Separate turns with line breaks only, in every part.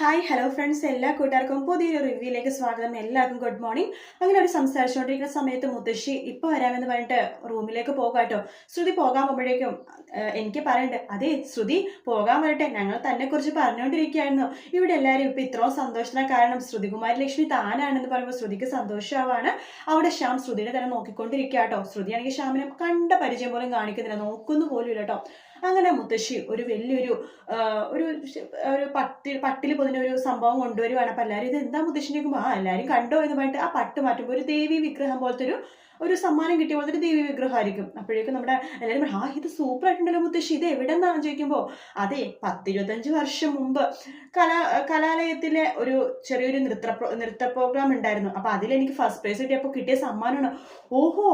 Hi hello friends എല്ലാ കൂട്ടുകാർക്കും പുതിയൊരു റിവ്യൂയിലേക്ക് സ്വാഗതം. എല്ലാവർക്കും ഗുഡ് മോർണിംഗ് അങ്ങനെ ഒരു സംസാരിച്ചുകൊണ്ടിരിക്കുന്ന സമയത്ത് മുത്തശ്ശി ഇപ്പൊ വരാമെന്ന് പറഞ്ഞിട്ട് റൂമിലേക്ക് പോകാം കേട്ടോ ശ്രുതി പോകാൻ പോകുമ്പോഴേക്കും എനിക്ക് പറയണ്ട് അതെ ശ്രുതി പോകാൻ വരട്ടെ. ഞങ്ങൾ തന്നെ കുറിച്ച് പറഞ്ഞുകൊണ്ടിരിക്കുകയായിരുന്നു. ഇവിടെ എല്ലാവരും ഇപ്പൊ ഇത്രയും സന്തോഷത്തിന് കാരണം ശ്രുതികുമാരി ലക്ഷ്മി താനാണെന്ന് പറയുമ്പോൾ ശ്രുതിക്ക് സന്തോഷമാവാണ്. അവിടെ ശ്യാം ശ്രുതിയുടെ തന്നെ നോക്കിക്കൊണ്ടിരിക്കുക കേട്ടോ ശ്രുതിയാണെങ്കിൽ ശ്യാമിനെ കണ്ട പരിചയം പോലും കാണിക്കുന്നില്ല. നോക്കുന്നു പോലും ഇല്ല കേട്ടോ അങ്ങനെ മുത്തശ്ശി ഒരു വലിയൊരു ഒരു ഒരു പട്ടി പട്ടിൽ പൊതിഞ്ഞ ഒരു സംഭവം കൊണ്ടുവരുവാണ് അപ്പൊ എല്ലാവരും ഇത് എന്താ മുത്തശ്ശിനേക്കുമ്പോൾ ആ എല്ലാവരും കണ്ടോ എന്ന് പറഞ്ഞിട്ട് ആ പട്ട് മാറ്റുമ്പോൾ ഒരു ദേവി വിഗ്രഹം പോലത്തെ ഒരു ഒരു സമ്മാനം കിട്ടിയ പോലത്തെ ഒരു ദേവി വിഗ്രഹമായിരിക്കും. അപ്പോഴേക്കും നമ്മുടെ എല്ലാവരും ആ ഇത് സൂപ്പർ ആയിട്ടുണ്ടല്ലോ മുത്തശ്ശി. ഇത് എവിടെ നിന്നാന്ന് ചോദിക്കുമ്പോൾ അതെ പത്തിരുപത്തഞ്ച് വർഷം മുമ്പ് കലാ കലാലയത്തിലെ ഒരു ചെറിയൊരു നൃത്ത നൃത്ത പ്രോഗ്രാം ഉണ്ടായിരുന്നു. അപ്പൊ അതിൽ എനിക്ക് ഫസ്റ്റ് പ്രൈസ് കിട്ടിയപ്പോൾ കിട്ടിയ സമ്മാനമാണ്. ഓഹോ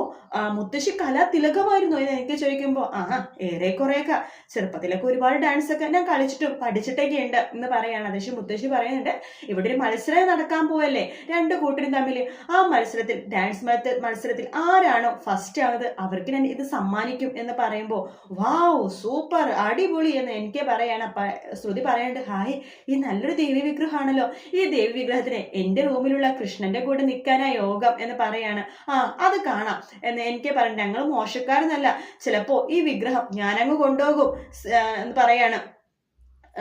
മുത്തശ്ശി കലാ തിലകമായിരുന്നു? എന്ന് എനിക്ക് ചോദിക്കുമ്പോൾ ആ ഏറെ കുറേയൊക്കെ. ചെറുപ്പത്തിലൊക്കെ ഒരുപാട് ഡാൻസ് ഒക്കെ ഞാൻ കളിച്ചിട്ടും പഠിച്ചിട്ടൊക്കെ ഉണ്ട് എന്ന് പറയാണ്. അതേ മുത്തശ്ശി പറയുന്നുണ്ട് ഇവിടെ ഒരു മത്സരം നടക്കാൻ പോവല്ലേ? രണ്ട് കൂട്ടരും തമ്മിൽ ആ മത്സരത്തിൽ ഡാൻസ് മത്സരത്തിൽ ആരാണോ ഫസ്റ്റ് ആവുന്നത് അവർക്ക് ഞാൻ ഇത് സമ്മാനിക്കും എന്ന് പറയുമ്പോൾ വാവ് സൂപ്പർ അടിപൊളി എന്ന് എനിക്ക് പറയാണ് ശ്രുതി പറയുന്നുണ്ട് ഹായ് ഈ നല്ലൊരു ദേവി വിഗ്രഹമാണല്ലോ. ഈ ദേവി വിഗ്രഹത്തിന് എന്റെ റൂമിലുള്ള കൃഷ്ണന്റെ കൂടെ നിൽക്കാനാ യോഗം എന്ന് പറയാണ്. ആ അത് കാണാം എന്ന് എനിക്ക് പറഞ്ഞു ഞങ്ങൾ മോശക്കാരെന്നല്ല ചിലപ്പോ ഈ വിഗ്രഹം ഞാനങ്ങ് കൊണ്ടുപോകും എന്ന് പറയാണ്.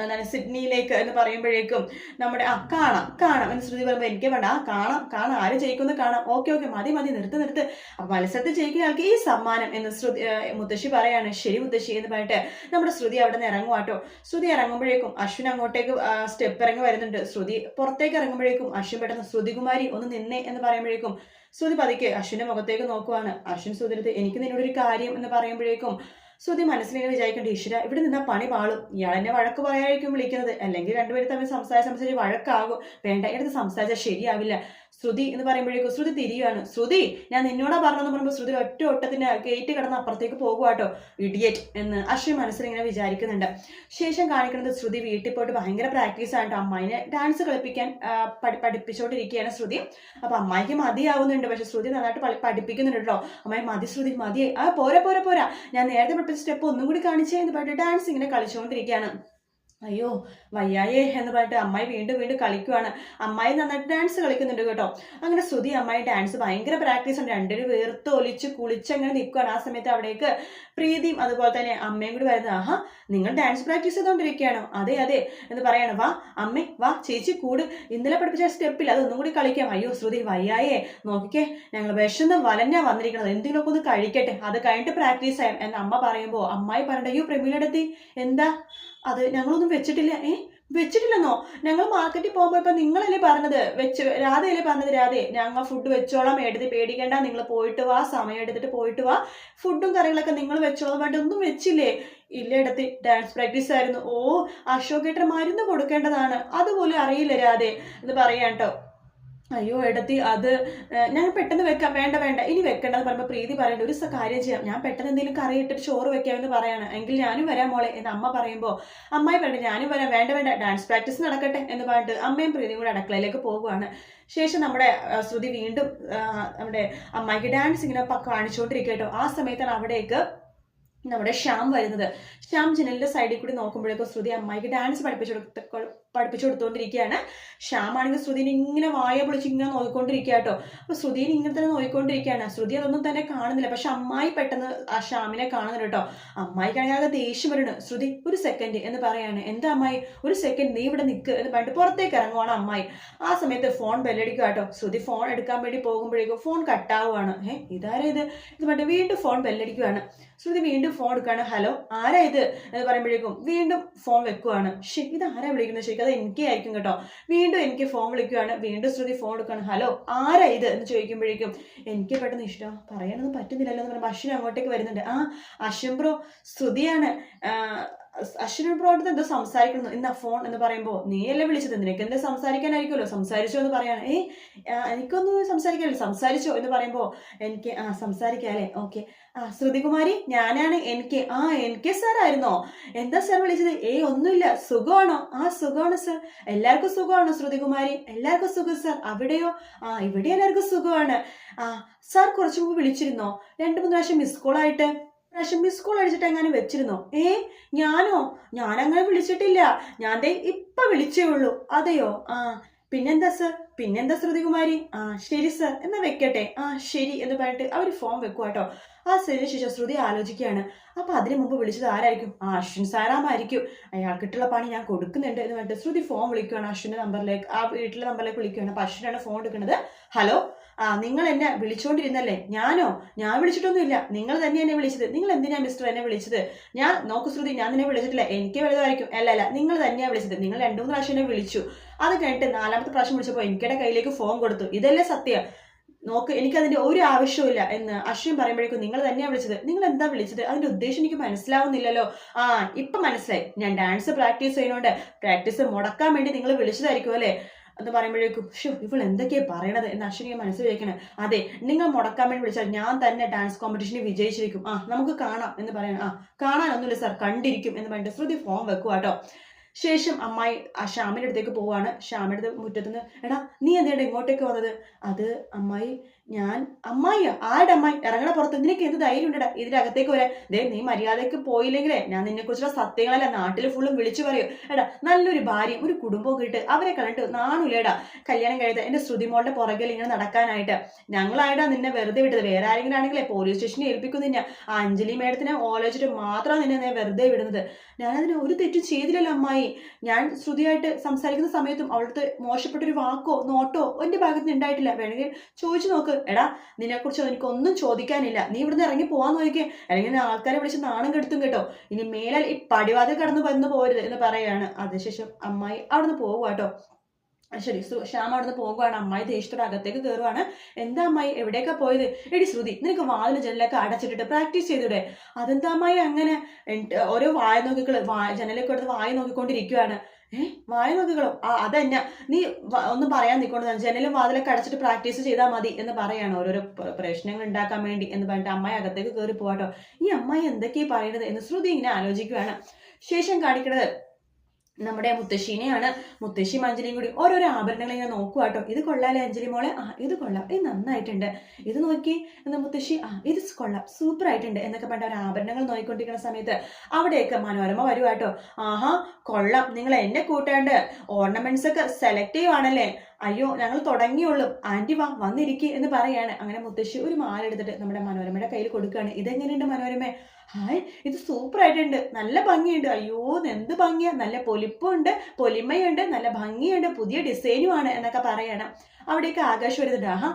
എന്താണ് സിഡ്നിയിലേക്ക് എന്ന് പറയുമ്പോഴേക്കും നമ്മുടെ ആ കാണാം കാണാം. എന്ന് ശ്രുതി പറയുമ്പോൾ എനിക്ക് വേണ്ട. ആ കാണാം കാണാം. ആര് ജയിക്കുന്നു കാണാം. ഓക്കെ ഓക്കെ മതി മതി നിർത്ത് നിർത്ത്. അപ്പൊ മത്സരത്തിൽ ജയിക്കുന്ന ആൾക്ക് ഈ സമ്മാനം എന്ന് ശ്രുതി മുത്തശ്ശി പറയാണ്. ശരി മുത്തശ്ശി എന്ന് പറഞ്ഞിട്ട് നമ്മുടെ ശ്രുതി അവിടെ നിന്ന് ഇറങ്ങുവാട്ടോ ശ്രുതി ഇറങ്ങുമ്പോഴേക്കും അശ്വിൻ അങ്ങോട്ടേക്ക് സ്റ്റെപ്പ് ഇറങ്ങി വരുന്നുണ്ട്. ശ്രുതി പുറത്തേക്ക് ഇറങ്ങുമ്പോഴേക്കും അശ്വിൻ പെട്ടെന്ന് ശ്രുതികുമാരി ഒന്ന് നിന്നേ എന്ന് പറയുമ്പോഴേക്കും ശ്രുതി പതുക്കെ അശ്വിന്റെ മുഖത്തേക്ക് നോക്കുവാണ്. അശ്വിൻ ശ്രുതിരത്ത് എനിക്ക് നിന്നോട് ഒരു കാര്യം എന്ന് പറയുമ്പോഴേക്കും ശ്രുതി മനസ്സിലിങ്ങനെ വിചാരിക്കേണ്ട ഈശ്വര ഇവിടെ നിന്നാ പണി പാളും. ഇയാൾ എന്നെ വഴക്ക് പറയായിരിക്കും വിളിക്കുന്നത്. അല്ലെങ്കിൽ രണ്ടുപേരും തമ്മിൽ സംസാരിച്ച് സംസാരിച്ച് വഴക്കാകും. വേണ്ട എടുത്ത് സംസാരിച്ചാൽ ശരിയാവില്ല. ശ്രുതി എന്ന് പറയുമ്പോഴേക്കും ശ്രുതി തിരിയാണ് ശ്രുതി ഞാൻ നിന്നോടാ പറഞ്ഞെന്ന് പറയുമ്പോൾ ശ്രുതി ഒറ്റ ഒട്ടത്തിന്റെ ഗേറ്റ് കിടന്ന് അപ്പുറത്തേക്ക് പോകുവാട്ടോ ഇഡിയറ്റ് എന്ന് അശ്വി മനസ്സിൽ ഇങ്ങനെ വിചാരിക്കുന്നുണ്ട്. ശേഷം കാണിക്കുന്നത് ശ്രുതി വീട്ടിൽ പോയിട്ട് ഭയങ്കര പ്രാക്ടീസ് ആണ് അമ്മായിനെ ഡാൻസ് കളിപ്പിക്കാൻ പഠിപ്പിച്ചുകൊണ്ടിരിക്കുകയാണ് ശ്രുതി. അപ്പൊ അമ്മായിക്ക് മതിയാവുന്നുണ്ട്. പക്ഷെ ശ്രുതി നന്നായിട്ട് പഠിപ്പിക്കുന്നുണ്ട് കേട്ടോ അമ്മായി മതി ശ്രുതി മതിയെ ആ പോരാ പോരാ പോരാ. ഞാൻ നേരത്തെ പഠിപ്പിച്ച സ്റ്റെപ്പ് ഒന്നും കൂടി കാണിച്ചേ എന്ന് പറഞ്ഞിട്ട് ഡാൻസ് ഇങ്ങനെ കളിച്ചുകൊണ്ടിരിക്കുകയാണ് അയ്യോ വയ്യായേ എന്ന് പറഞ്ഞിട്ട് അമ്മായി വീണ്ടും വീണ്ടും കളിക്കുവാണ്. അമ്മായി നന്നായിട്ട് ഡാൻസ് കളിക്കുന്നുണ്ട് കേട്ടോ. അങ്ങനെ ശ്രുതി അമ്മായി ഡാൻസ് ഭയങ്കര പ്രാക്ടീസ് ഉണ്ട്. രണ്ടുപേരും വേർത്ത് ഒലിച്ച് കുളിച്ച് അങ്ങനെ നിൽക്കുകയാണ് ആ സമയത്ത് അവിടേക്ക്. പ്രീതിയും അതുപോലെ തന്നെ അമ്മയും കൂടി വരുന്നത് ആഹാ നിങ്ങൾ ഡാൻസ് പ്രാക്ടീസ് ചെയ്തുകൊണ്ടിരിക്കുകയാണോ അതെ അതെ എന്ന് പറയണം. വാ അമ്മേ വാ ചേച്ചി കൂട്. ഇന്നലെ പഠിപ്പിച്ച സ്റ്റെപ്പിൽ അതൊന്നും കൂടി കളിക്കാം. അയ്യോ ശ്രുതി വയ്യായേ. നോക്കിക്കേ ഞങ്ങൾ വിശന്ന് വലഞ്ഞാ വന്നിരിക്കണത്. എന്തെങ്കിലുമൊക്കെ ഒന്ന് കഴിക്കട്ടെ. അത് കഴിഞ്ഞിട്ട് പ്രാക്ടീസ് ചെയ്യാം. എന്ന് അമ്മ പറയുമ്പോൾ അമ്മായി പറയണ്ട അയ്യോ പ്രമീലടത്തി എന്താ? അത് ഞങ്ങളൊന്നും വെച്ചിട്ടില്ല. ഏ? വെച്ചിട്ടില്ലെന്നോ? ഞങ്ങൾ മാർക്കറ്റിൽ പോകുമ്പോൾ ഇപ്പൊ നിങ്ങളല്ലേ പറഞ്ഞത്? വെച്ച് രാധയല്ലേ പറഞ്ഞത്? രാധെ ഞങ്ങൾ ഫുഡ് വെച്ചോളാം എടുത്ത് പേടിക്കേണ്ട. നിങ്ങൾ പോയിട്ട് വാ സമയം എടുത്തിട്ട് പോയിട്ട് വാ. ഫുഡും കറികളൊക്കെ നിങ്ങൾ വെച്ചോളാം. വേണ്ട ഒന്നും വെച്ചില്ലേ? ഇല്ല എടുത്ത് ഡാൻസ് പ്രാക്ടീസ് ആയിരുന്നു. ഓ അശോകേട്ടൻ മരുന്ന് കൊടുക്കേണ്ടതാണ്. അതുപോലെ അറിയില്ല രാധേ എന്ന് പറയാം കേട്ടോ അയ്യോ എടത്തി അത് ഞാൻ പെട്ടെന്ന് വെക്കാം. വേണ്ട വേണ്ട. ഇനി വെക്കേണ്ടത് പറയുമ്പോൾ പ്രീതി പറയണ്ട. ഒരു കാര്യം ചെയ്യാം. ഞാൻ പെട്ടെന്ന് എന്തെങ്കിലും കറി ഇട്ടിട്ട് ചോറ് വെക്കാമെന്ന് പറയാണ്. എങ്കിൽ ഞാനും വരാം മോളെ എന്ന് അമ്മ പറയുമ്പോൾ അമ്മായി പറയണ്ട ഞാനും വരാം. വേണ്ട വേണ്ട. ഡാൻസ് പ്രാക്ടീസ് നടക്കട്ടെ എന്ന് പറഞ്ഞിട്ട് അമ്മയും പ്രീതിയും കൂടെ അടക്കളയിലേക്ക് പോവുകയാണ്. ശേഷം നമ്മുടെ ശ്രുതി വീണ്ടും നമ്മുടെ അമ്മായിക്ക് ഡാൻസ് ഇങ്ങനെ കാണിച്ചുകൊണ്ടിരിക്കട്ടോ ആ സമയത്താണ് അവിടേക്ക് നമ്മുടെ ശ്യാം വരുന്നത്. ശ്യാം ജനലിന്റെ സൈഡിൽ കൂടി നോക്കുമ്പോഴേക്കും ശ്രുതി അമ്മായിക്ക് ഡാൻസ് പഠിപ്പിച്ചു കൊടുത്ത പഠിപ്പിച്ചു കൊടുത്തുകൊണ്ടിരിക്കുകയാണ് ശ്യാമാണെങ്കിൽ ശ്രുതിന് ഇങ്ങനെ വായ പൊളിച്ച് ഇങ്ങനെ നോക്കിക്കൊണ്ടിരിക്കുക കേട്ടോ. അപ്പൊ ശ്രുതിനെ ഇങ്ങനെ തന്നെ നോക്കിക്കൊണ്ടിരിക്കുകയാണ്. ശ്രുതി അതൊന്നും തന്നെ കാണുന്നില്ല. പക്ഷെ അമ്മായി പെട്ടെന്ന് ആ ശ്യാമിനെ കാണുന്നുണ്ട് കേട്ടോ. അമ്മായിക്കാണെങ്കിൽ ആകെ ദേഷ്യം വരുന്നു ശ്രുതി ഒരു സെക്കൻഡ് എന്ന് പറയാണ്. എന്താ അമ്മായി? ഒരു സെക്കൻഡ് നീ ഇവിടെ നിൽക്ക് എന്ന് പറഞ്ഞിട്ട് പുറത്തേക്ക് ഇറങ്ങുവാണ് അമ്മായി. ആ സമയത്ത് ഫോൺ ബെല്ലടിക്കുക കേട്ടോ. ശ്രുതി ഫോൺ എടുക്കാൻ വേണ്ടി പോകുമ്പോഴേക്കും ഫോൺ കട്ടാവുകയാണ് ഏഹ് ഇതാരാ ഇത്? എന്ന് പറഞ്ഞിട്ട് വീണ്ടും ഫോൺ ബെല്ലടിക്കുകയാണ് ശ്രുതി വീണ്ടും ഫോൺ എടുക്കുകയാണ്. ഹലോ ആരാ ഇത്? എന്ന് പറയുമ്പോഴേക്കും വീണ്ടും ഫോൺ വെക്കുവാണ്. ഷേ ഇത് ആരാ വിളിക്കുന്നത്? ശരിക്കും അത് എനിക്ക് ആയിരിക്കും കേട്ടോ. വീണ്ടും എനിക്ക് ഫോൺ വിളിക്കുകയാണ് വീണ്ടും ശ്രുതി ഫോൺ എടുക്കുകയാണ് ഹലോ ആരാ ഇത്? എന്ന് ചോദിക്കുമ്പോഴേക്കും എനിക്ക് പെട്ടെന്ന് ഇഷ്ടം. പറയാനൊന്നും പറ്റുന്നില്ലല്ലോ എന്ന് പറയുമ്പോൾ അശ്വിൻ അങ്ങോട്ടേക്ക് വരുന്നുണ്ട്. ആ അശ്വിൻ ബ്രോ ശ്രുതിയാണ്. അടുത്ത് എന്തോ സംസാരിക്കുന്നു. എന്നാ ഫോൺ എന്ന് പറയുമ്പോൾ നീയല്ലേ വിളിച്ചത്? നിനക്ക് എന്താ സംസാരിക്കാനായിരിക്കുമല്ലോ. സംസാരിച്ചോ എന്ന് പറയാണ്. ഏ എനിക്കൊന്നും സംസാരിക്കാനില്ല. സംസാരിച്ചോ എന്ന് പറയുമ്പോൾ എനിക്ക് ആ സംസാരിക്കാം അല്ലേ? ഓക്കെ ആ ശ്രുതികുമാരി ഞാനാണ് എനിക്ക് ആ എനിക്ക് സാർ ആയിരുന്നോ? എന്താ സാർ വിളിച്ചത്? ഏ ഒന്നുമില്ല. സുഖമാണോ? ആ സുഖമാണ് സാർ എല്ലാവർക്കും സുഖമാണോ ശ്രുതികുമാരി? എല്ലാവർക്കും സുഖം സാർ അവിടെയോ? ആ ഇവിടെ എല്ലാവർക്കും സുഖമാണ്. ആ സാർ കുറച്ചു മുമ്പ് വിളിച്ചിരുന്നോ? രണ്ടു മൂന്ന് പ്രാവശ്യം മിസ് കോൾ ആയിട്ട് പ്രാവശ്യം മിസ് കോൾ അടിച്ചിട്ട് എങ്ങനെ വെച്ചിരുന്നോ? ഏ ഞാനോ? ഞാനങ്ങനെ വിളിച്ചിട്ടില്ല. ഞാൻ ദേ ഇപ്പൊ വിളിച്ചേ ഉള്ളൂ. അതെയോ? ആ പിന്നെന്താ സർ പിന്നെന്താ ശ്രുതികുമാരി? ആ ശരി സർ എന്നാ വെക്കട്ടെ? ആ ശരി എന്ന് പറഞ്ഞിട്ട് അവർ ഫോം വെക്കുക കേട്ടോ ആ ശരി ശേഷം ശ്രുതി ആലോചിക്കുകയാണ്. അപ്പൊ അതിനു മുമ്പ് വിളിച്ചത് ആരായിരിക്കും? ആ അശ്വിൻ സാറാമായിരിക്കും അയാൾക്കിട്ടുള്ള പണി ഞാൻ കൊടുക്കുന്നുണ്ട് എന്ന് പറഞ്ഞിട്ട് ശ്രുതി ഫോം വിളിക്കുകയാണ് അശ്വിന്റെ നമ്പറിലേക്ക് ആ വീട്ടിലെ നമ്പറിലേക്ക് വിളിക്കുകയാണ്. അപ്പൊ അശ്വിനാണ് ഫോൺ എടുക്കുന്നത്. ഹലോ ആ നിങ്ങൾ എന്നെ വിളിച്ചുകൊണ്ടിരുന്നല്ലേ ഞാനോ? ഞാൻ വിളിച്ചിട്ടൊന്നുമില്ല. നിങ്ങൾ തന്നെ എന്നെ വിളിച്ചത്. നിങ്ങൾ എന്തിനാ മിസ്റ്റർ എന്നെ വിളിച്ചത്? ഞാൻ നോക്കു ശ്രുതി ഞാൻ നിന്നെ വിളിച്ചിട്ടില്ല. എനിക്ക് വലുതായിരിക്കും. അല്ല അല്ല നിങ്ങൾ തന്നെയാ വിളിച്ചത്. നിങ്ങൾ രണ്ടു മൂന്ന് പ്രാവശ്യം എന്നെ വിളിച്ചു. അത് കഴിഞ്ഞിട്ട് നാലാമത്തെ പ്രാവശ്യം വിളിച്ചപ്പോൾ എനിക്കടെ കയ്യിലേക്ക് ഫോൺ കൊടുത്തു. ഇതല്ലേ സത്യം? നോക്ക് എനിക്ക് അതിന്റെ ഒരു ആവശ്യമില്ല എന്ന് അശ്വിൻ പറയുമ്പോഴേക്കും നിങ്ങൾ തന്നെയാണ് വിളിച്ചത്. നിങ്ങൾ എന്താ വിളിച്ചത്? അതിന്റെ ഉദ്ദേശം എനിക്ക് മനസ്സിലാവുന്നില്ലല്ലോ. ആ ഇപ്പൊ മനസ്സിലായി. ഞാൻ ഡാൻസ് പ്രാക്ടീസ് ചെയ്യുന്നോണ്ട്. പ്രാക്ടീസ് മുടക്കാൻ വേണ്ടി നിങ്ങൾ വിളിച്ചതായിരിക്കും അല്ലേ? എന്ന് പറയുമ്പോഴേക്കും ഷോ ഇവൾ എന്തൊക്കെയാ പറയണത്? എന്ന് അശ്വിനി മനസ്സിൽ വിചാരിക്കണേ അതെ നിങ്ങൾ മുടക്കാൻ വേണ്ടി വിളിച്ചാൽ ഞാൻ തന്നെ ഡാൻസ് കോമ്പറ്റീഷനിൽ വിജയിച്ചിരിക്കും. ആ നമുക്ക് കാണാം എന്ന് പറയണം. ആ കാണാനൊന്നുമില്ല സാർ കണ്ടിരിക്കും എന്ന് പറഞ്ഞിട്ട് ശ്രുതി ഫോം വെക്കുക കേട്ടോ. ശേഷം അമ്മായി ആ ശ്യാമിന്റെ അടുത്തേക്ക് പോവാണ്. ശ്യാമിന്റെ മുറ്റത്തുനിന്ന് എടാ നീ എന്തിനാ ഇങ്ങോട്ടേക്ക് വന്നത്? അത് അമ്മായി ഞാൻ അമ്മായിയോ ആരുടെ അമ്മായി? ഇറങ്ങണ പുറത്ത് നിനക്ക് എന്ത് ധൈര്യം ഉണ്ടടാ ഇതിനകത്തേക്ക് വരാൻ. ദേ നീ മര്യാദയ്ക്ക് പോയില്ലെങ്കിലേ ഞാൻ നിന്നെ കുറിച്ചുള്ള സത്യങ്ങളല്ല നാട്ടിൽ ഫുള്ളും വിളിച്ചു പറയൂ. എടാ നല്ലൊരു ഭാര്യ ഒരു കുടുംബവും ഇട്ട് അവരെ കണ്ടിട്ട് നാണുലേടാ. കല്യാണം കഴിയുന്നത് എന്റെ ശ്രുതിമോളുടെ പുറകിൽ ഇങ്ങനെ നടക്കാനായിട്ട്. ഞങ്ങളായിട്ടാ നിന്നെ വെറുതെ വിട്ടത്. വേറെ ആരെങ്കിലും ആണെങ്കിലേ പോലീസ് സ്റ്റേഷനിൽ ഏൽപ്പിക്കുന്നില്ല. ആ അഞ്ജലി മേഡത്തിനെ ഓലോചിച്ചിട്ട് മാത്രം നിന്നെ ഞാൻ വെറുതെ വിടുന്നത്. ഞാനതിന് ഒരു തെറ്റും ചെയ്തില്ലല്ലോ അമ്മായി. ഞാൻ ശ്രുതിയായിട്ട് സംസാരിക്കുന്ന സമയത്തും അവളുടെ മോശപ്പെട്ടൊരു വാക്കോ നോട്ടോ എന്റെ ഭാഗത്ത് ഉണ്ടായിട്ടില്ല. വേണമെങ്കിൽ ചോദിച്ചു നോക്ക്. എടാ നിന്നെക്കുറിച്ച് എനിക്കൊന്നും ചോദിക്കാനില്ല. നീ ഇവിടുന്ന് ഇറങ്ങി പോവാൻ നോക്കിയേ അല്ലെങ്കിൽ ആൾക്കാരെ വിളിച്ച് നാണം കെടുത്തും കേട്ടോ. ഇനി മേലാൽ ഈ പടിവാതിൽ കടന്ന് വന്നു പോരുത് എന്ന് പറയാണ്. അതിനുശേഷം അമ്മായി അവിടുന്ന് പോകുക കേട്ടോ. ശരി സു- ശ്യാം അവിടുന്ന് പോകുകയാണ് അമ്മായി ദേഷ്യത്തോടെ അകത്തേക്ക് കയറുവാണ് എന്താ അമ്മായി എവിടെയൊക്കെ പോയത്? എടി ശ്രുതി നിനക്ക് വാതിൽ ജനലൊക്കെ അടച്ചിട്ടിട്ട് പ്രാക്ടീസ് ചെയ്തൂടെ? അതെന്താ അമ്മായി അങ്ങനെ? ഓരോ വായ നോക്കിക്കൾ വാ ജനലൊക്കെ എടുത്ത് വായ നോക്കിക്കൊണ്ടിരിക്കുകയാണ് ഏ? വായ നോക്കിക്കളോ ആ അതന്നെ. നീ ഒന്നും പറയാൻ നിൽക്കൊണ്ട് ജനലും വാതിലൊക്കെ അടച്ചിട്ട് പ്രാക്ടീസ് ചെയ്താൽ മതി എന്ന് പറയാണ് ഓരോരോ പ്ര- പ്രശ്നങ്ങൾ ഉണ്ടാക്കാൻ വേണ്ടി എന്ന് പറഞ്ഞിട്ട് അമ്മായി അകത്തേക്ക് കയറി പോവാട്ടോ. ഈ അമ്മായി എന്തൊക്കെയാ പറയുന്നത് എന്ന് ശ്രുതി ഇങ്ങനെ ആലോചിക്കുകയാണ് ശേഷം കാണിക്കുന്നത് നമ്മുടെ മുത്തശ്ശീനെയാണ്. മുത്തശ്ശിയും അഞ്ജലിയും കൂടി ഓരോരോ ആഭരണങ്ങൾ ഇങ്ങനെ നോക്കുക കേട്ടോ. ഇത് കൊള്ളാലേ അഞ്ജലി മോളെ? ആ ഇത് കൊള്ളാം. ഇത് നന്നായിട്ടുണ്ട്. ഇത് നോക്കി എന്ന് മുത്തശ്ശി? ആ ഇത് കൊള്ളാം. സൂപ്പർ ആയിട്ടുണ്ട് എന്നൊക്കെ പറഞ്ഞ ഒരു ആഭരണങ്ങൾ നോക്കിക്കൊണ്ടിരിക്കുന്ന സമയത്ത് അവിടെയൊക്കെ മനോരമ വരുക കേട്ടോ. ആഹാ കൊള്ളാം. നിങ്ങൾ എന്നെ കൂട്ടാണ്ട് ഓർണമെന്റ്സ് ഒക്കെ സെലക്ട് ചെയ്യുവാണല്ലേ? അയ്യോ ഞങ്ങൾ തുടങ്ങിയുള്ളൂ. ആന്റി വാ വന്നിരിക്കി എന്ന് പറയാണ്. അങ്ങനെ മുത്തശ്ശി ഒരു മാല എടുത്തിട്ട് നമ്മുടെ മനോരമയുടെ കയ്യിൽ കൊടുക്കുകയാണ്. ഇതെങ്ങനെയുണ്ട് മനോരമ? ഹായ് ഇത് സൂപ്പർ ആയിട്ടുണ്ട് നല്ല ഭംഗിയുണ്ട്. അയ്യോ എന്ത് ഭംഗിയാ. നല്ല പൊലിപ്പുണ്ട് പൊലിമയുണ്ട് നല്ല ഭംഗിയുണ്ട്. പുതിയ ഡിസൈനുമാണ് എന്നൊക്കെ പറയണം. അവിടേക്ക് ആകാശ് വരുന്നുണ്ട് ആഹാ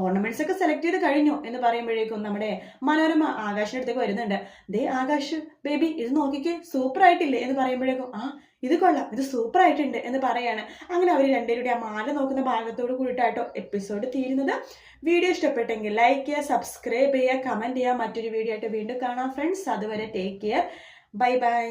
ഓർണമെന്റ്സ് ഒക്കെ സെലക്ട് ചെയ്ത് കഴിഞ്ഞു എന്ന് പറയുമ്പോഴേക്കും നമ്മുടെ മനോരമ ആകാശിന്റെ അടുത്തേക്ക് വരുന്നുണ്ട്. ദേ ആകാശ് ബേബി ഇത് നോക്കിക്കേ സൂപ്പർ ആയിട്ടില്ലേ എന്ന് പറയുമ്പോഴേക്കും ആ ഇത് കൊള്ളാം ഇത് സൂപ്പർ ആയിട്ടുണ്ട് എന്ന് പറയാണ്. അങ്ങനെ അവർ രണ്ടുപേരുടെ ആ മാല നോക്കുന്ന ഭാഗത്തോട് കൂടിയിട്ടാട്ടോ എപ്പിസോഡ് തീരുന്നത്. വീഡിയോ ഇഷ്ടപ്പെട്ടെങ്കിൽ ലൈക്ക് ചെയ്യുക സബ്സ്ക്രൈബ് ചെയ്യുക കമന്റ് ചെയ്യുക. മറ്റൊരു വീഡിയോ ആയിട്ട് വീണ്ടും കാണാം ഫ്രണ്ട്സ് അതുവരെ ടേക്ക് കെയർ ബൈ ബൈ